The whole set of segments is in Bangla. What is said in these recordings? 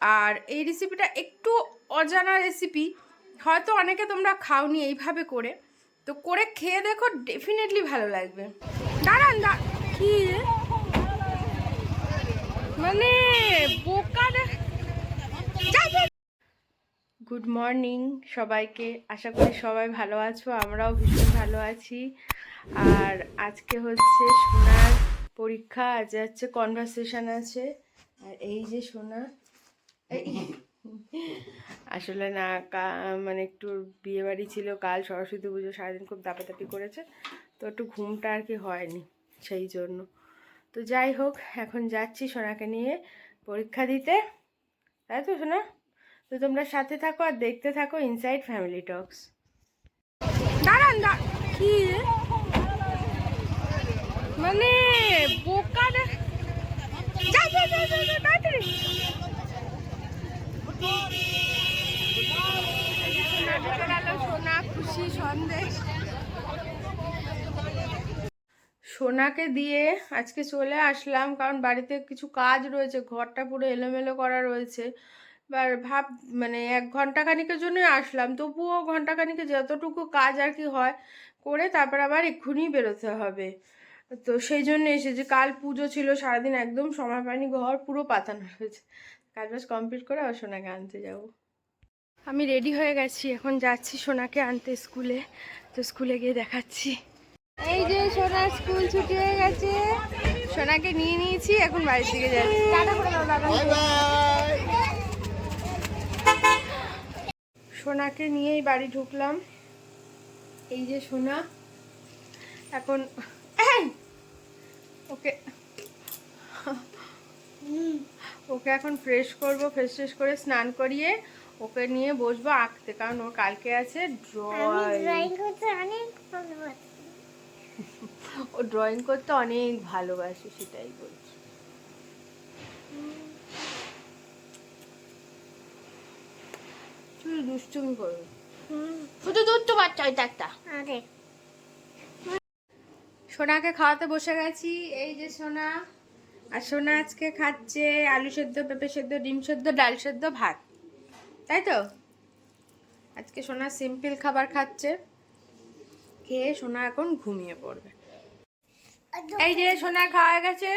আর এই রেসিপিটা একটু অজানা রেসিপি হয়তো অনেকে তোমরা খাওনি এইভাবে করে। তো করে খেয়ে দেখো ডেফিনেটলি ভালো লাগবে। দাঁড়ান কি মানে গুড মর্নিং সবাইকে। আশা করি সবাই ভালো আছো, আমরাও ভীষণ ভালো আছি। আর আজকে হচ্ছে সোনার পরীক্ষা, আজ হচ্ছে কনভারসেশন আছে। আর এই যে সোনা আসলে না মানে একটু বিয়ে বাড়ি ছিল কাল, সরস্বতী পুজো, সারাদিন খুব দাপাদাপি করেছে। তো একটু ঘুমটা আর কি হয়নি সেই জন্য। তো যাই হোক, এখন যাচ্ছি সোনাকে নিয়ে পরীক্ষা দিতে। তাই তো সোনা? তো তোমরা সাথে থাকো আর দেখতে থাকো ইনসাইড ফ্যামিলি টক্স দাঁড়ান কি? মানে বোকা তাড়াতাড়ি। সোনাকে দিয়ে আজকে চলে আসলাম, কারণ বাড়িতে কিছু কাজ রয়েছে, ঘরটা পুরো এলোমেলো করা রয়েছে। এবার ভাব মানে এক ঘণ্টা খানিকের জন্যই আসলাম, তবুও ঘণ্টা খানিকে যতটুকু কাজ আর কি হয় করে তারপর আবার এক্ষুনি বেরোতে হবে। তো সেই জন্য এসেছি, কাল পুজো ছিল, সারাদিন একদম সময় পাইনি, ঘর পুরো পাতানো রয়েছে। কাজ বাজ কমপ্লিট করে আবার সোনাকে আনতে যাব। আমি রেডি হয়ে গেছি এখন যাচ্ছি সোনাকে আনতে স্কুলে। তো স্কুলে গিয়ে দেখাচ্ছি। এই যে সোনার স্কুল ছুটি হয়ে গেছে। সোনাকে নিয়ে নিয়েছি এখন বাড়ির দিকে যাচ্ছি। সোনাকে নিয়েই বাড়ি ঢুকলাম। এই যে সোনা এখন এই! ওকে ওকে এখন ফ্রেশ করব ফ্রেশ ফ্রেশ করে স্নান করিয়ে ওকে নিয়ে বসবো আঁকতে কারণ ওর কালকে আছে ড্রয়িং ও ড্রয়িং করতে অনেক ভালোবাসে সেটাই বলছি। শুধু দুষ্টুমি করবে শুধু দুষ্টু বাচ্চা ওইটা একটা সোনাকে খাওয়াতে বসে গেছি এই যে সোনা। আর সোনা আজকে খাচ্ছে আলু সেদ্ধ পেঁপে সেদ্ধ ডিম সেদ্ধ ডাল সেদ্ধ ভাত। তাই তো? আজকে সোনা সিম্পল খাবার খাচ্ছে। খেয়ে সোনা এখন ঘুমিয়ে পড়বে। এই যে সোনা খাওয়া গেছে।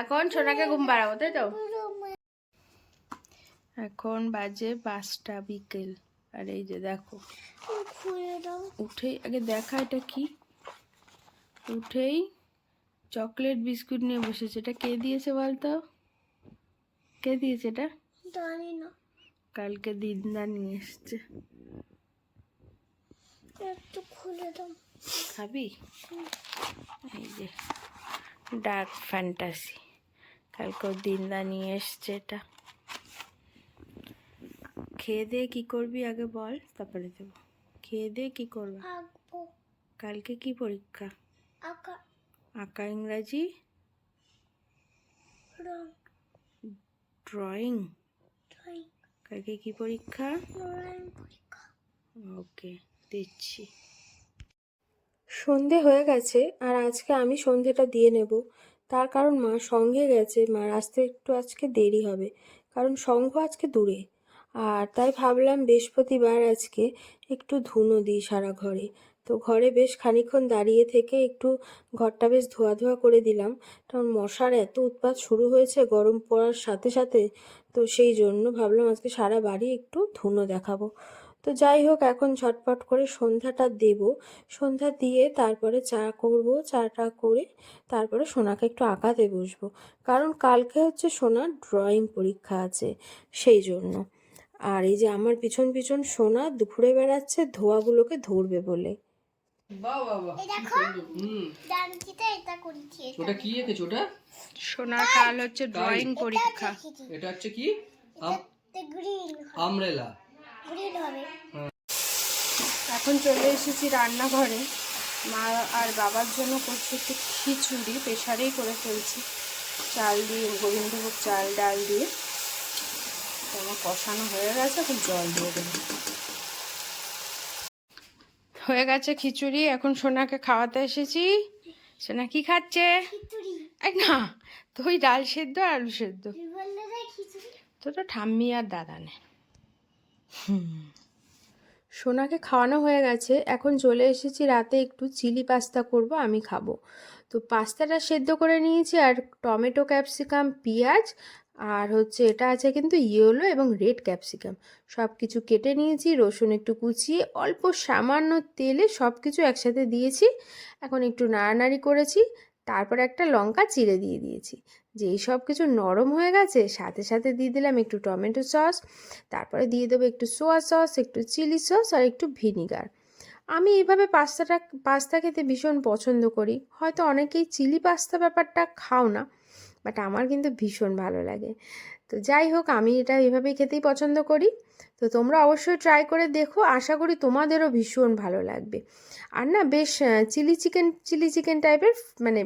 এখন সোনাকে ঘুম পাড়াবো তাই তো? এখন বাজে পাঁচটা বিকেল। আর এই যে দেখো উঠেই আগে দেখা এটা কি? উঠেই চকলেট বিস্কুট নিয়ে বসেছে। এটা কে দিয়েছে বলতো? কে দিয়েছে এটা? জানি না কালকে দিদা নিয়ে এসছে। একটু খুলে দাও। খাবি? এই যে ডার্ক ফ্যান্টাসি কালকে দিদা নিয়ে এসছে এটা। খেয়ে দিয়ে কি করবি আগে বল তারপরে দেবো। খেয়ে দিয়ে কি করবি? কালকে কি পরীক্ষা? আঁকা ইংরাজি? ড্রয়িং কালকে কি পরীক্ষা? পরীক্ষা। ওকে দিচ্ছি। সন্ধে হয়ে গেছে আর আজকে আমি সন্ধেটা দিয়ে নেব। তার কারণ মা সঙ্গে গেছে। মার আসতে একটু আজকে দেরি হবে কারণ সঙ্ঘ আজকে দূরে। আর তাই ভাবলাম বৃহস্পতিবার আজকে একটু ধুনো দিই সারা ঘরে। তো ঘরে বেশ খানিকক্ষণ দাঁড়িয়ে থেকে একটু ঘরটা বেশ ধোয়া ধোয়া করে দিলাম। কারণ মশার এত উৎপাত শুরু হয়েছে গরম পড়ার সাথে সাথে, তো সেই জন্য ভাবলাম আজকে সারা বাড়ি একটু ধুনো দেখাবো। তো যাই হোক, এখন ঝটপট করে সন্ধ্যাটা দেব। সন্ধ্যা দিয়ে তারপরে চা করব, চাটা করে তারপরে সোনাকে একটু আঁকাতে বসবো। কারণ কালকে হচ্ছে সোনার ড্রয়িং পরীক্ষা আছে সেই জন্য। আর এই যে আমার পিছন পিছন সোনা ঘুরে বেড়াচ্ছে, ধোয়াগুলোকে ধরবে বলে। বাহ বাহ বাহ এই দেখো। হুম। ডানকিতে এটা করেছি ওটা কি এঁকেছো ওটা? সোনার কাল। হচ্ছে ড্রয়িং পরীক্ষা। এটা হচ্ছে কি? গ্রিন আমরেলা। গ্রিন হবে। এখন চলে এসেছি রান্নাঘরে। মা আর বাবার জন্য করছি একটু খিচুড়ি প্রেশারেই করে ফেলছি। চাল দিয়ে গোবিন্দভোগ চাল ডাল দিয়ে। আমার কষানো হয়ে গেছে এখন জল দিয়ে দেবো। হয়ে গেছে খিচুড়ি এখন সোনাকে খাওয়াতে এসেছি। সোনা কি খাচ্ছে? না তো ওই ডাল সেদ্ধ আর আলু সেদ্ধ। তুই তো তো ঠাম্মি আর দাদা নে সোনাকে খাওয়ানো হয়ে গেছে। এখন চলে এসেছি রাতে একটু চিলি পাস্তা করব আমি খাব। তো পাস্তাটা সেদ্ধ করে নিয়েছি আর টমেটো ক্যাপসিকাম পেঁয়াজ আর হচ্ছে এটা আছে কিন্তু ইয়েলো এবং রেড ক্যাপসিকাম। সব কিছু কেটে নিয়েছি, রসুন একটু কুচিয়ে, অল্প সামান্য তেলে সব কিছু একসাথে দিয়েছি। এখন একটু নাড়ানাড়ি করেছি, তারপর একটা লঙ্কা চিড়ে দিয়ে দিয়েছি। যেই সব কিছু নরম হয়ে গেছে, সাথে সাথে দিয়ে দিলাম একটু টমেটো সস, তারপরে দিয়ে দেবো একটু সোয়া সস, একটু চিলি সস আর একটু ভিনিগার। আমি এইভাবে পাস্তাটা, পাস্তা খেতে ভীষণ পছন্দ করি। হয়তো অনেকেই চিলি পাস্তা ব্যাপারটা খাও না। বাট আমার কিন্তু ভীষণ ভালো লাগে। তো যাই হোক, আমি এটা এভাবেই খেতেই পছন্দ করি। তো তোমরা অবশ্যই ট্রাই করে দেখো, আশা করি তোমাদেরও ভীষণ ভালো লাগবে। আর না, বেশ চিলি চিকেন চিলি চিকেন টাইপের মানে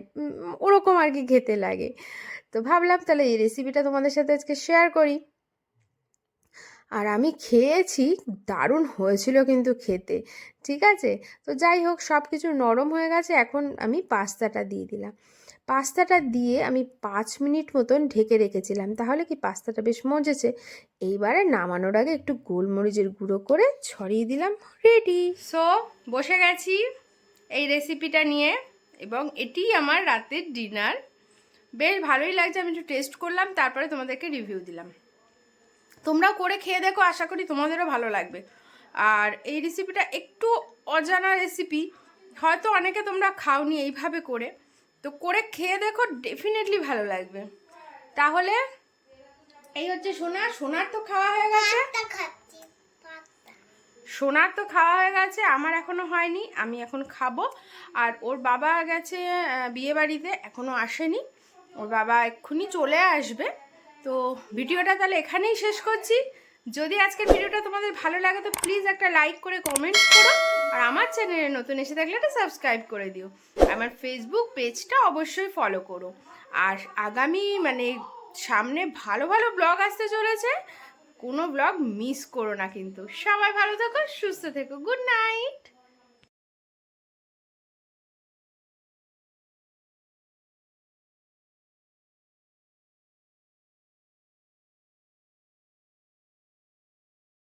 ওরকম আর কি খেতে লাগে। তো ভাবলাম তাহলে এই রেসিপিটা তোমাদের সাথে আজকে শেয়ার করি। আর আমি খেয়েছি, দারুণ হয়েছিল কিন্তু খেতে, ঠিক আছে? তো যাই হোক সব কিছু নরম হয়ে গেছে, এখন আমি পাস্তাটা দিয়ে দিলাম। পাস্তাটা দিয়ে আমি পাঁচ মিনিট মতন ঢেকে রেখেছিলাম, তাহলে কি পাস্তাটা বেশ মজেছে? এইবারে নামানোর আগে একটু গোলমরিচের গুঁড়ো করে ছড়িয়ে দিলাম, রেডি! সো, বসে গেছি এই রেসিপিটা নিয়ে, এবং এটি আমার রাতের ডিনার। বেশ ভালোই লাগছে, আমি একটু টেস্ট করলাম, তারপরে তোমাদেরকে রিভিউ দিলাম। তোমরাও করে খেয়ে দেখো আশা করি তোমাদেরও ভালো লাগবে। আর এই রেসিপিটা একটু অজানা রেসিপি হয়তো অনেকে তোমরা খাওনি এইভাবে করে। তো করে খেয়ে দেখো ডেফিনেটলি ভালো লাগবে। তাহলে এই হচ্ছে সোনা সোনার তো খাওয়া হয়ে গেছে। সোনার তো খাওয়া হয়ে গেছে আমার এখনও হয়নি আমি এখন খাব। আর ওর বাবা গেছে বিয়ে বাড়িতে এখনও আসেনি। ওর বাবা এক্ষুনি চলে আসবে। তো ভিডিওটা তাহলে এখানেই শেষ করছি। যদি আজকের ভিডিওটা তোমাদের ভালো লাগে, তো প্লিজ একটা লাইক করে কমেন্টস করো। আর আমার চ্যানেলে নতুন এসে থাকলে একটা সাবস্ক্রাইব করে দিও। আমার ফেসবুক পেজটা অবশ্যই ফলো করো। আর আগামী মানে সামনে ভালো ভালো ব্লগ আসতে চলেছে, কোনো ব্লগ মিস করো না কিন্তু। সবাই ভালো থেকো, সুস্থ থেকো গুড নাইট